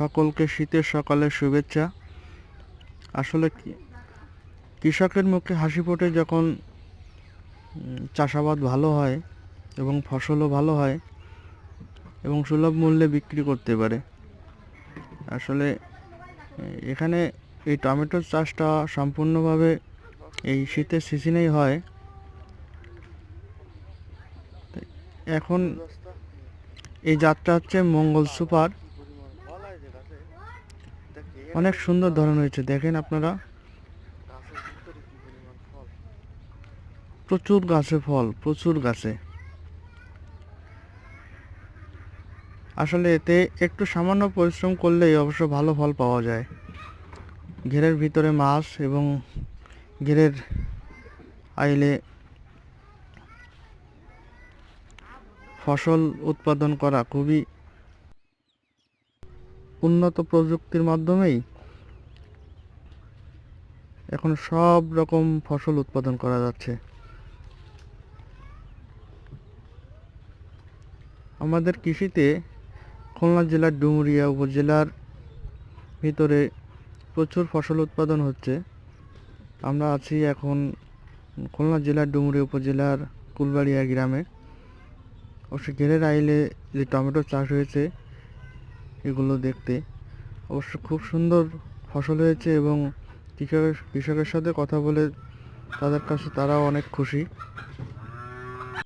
সকলকে শীতের সকালের শুভেচ্ছা। আসলে কৃষকের মুখে হাসি ফোটে যখন চাষাবাদ ভালো হয় এবং ফসলও ভালো হয় এবং সুলভ মূল্যে বিক্রি করতে পারে। আসলে, এখানে এই টমেটোর চাষটা সম্পূর্ণভাবে এই শীতের সিজনেই হয়। এখন এই জাতটা হচ্ছে মঙ্গল সুপার। অনেক সুন্দর ধরন হয়েছে, দেখেন আপনারা। প্রচুর গাছে ফল, প্রচুর গাছে। আসলে এতে একটু সামান্য পরিশ্রম করলেই অবশ্য ভালো ফল পাওয়া যায়। ঘেরের ভিতরে মাছ এবং ঘেরের আইলে ফসল উৎপাদন করা খুবই উন্নত প্রযুক্তির মাধ্যমেই এখন সব রকম ফসল উৎপাদন করা যাচ্ছে। আমাদের কৃষিতে খুলনা জেলার, ডুমুরিয়া উপজেলার ভিতরে প্রচুর ফসল উৎপাদন হচ্ছে। আমরা আছি এখন খুলনা জেলার, ডুমুরিয়া উপজেলার কুলবাড়িয়া গ্রামে। অবশ্য ঘেরের আইলে যে টমেটো চাষ হয়েছে এগুলো দেখতে। অবশ্য খুব সুন্দর ফসল হয়েছে এবং কৃষকের কৃষকের সাথে কথা বলে তাদের কাছে তারাও অনেক খুশি।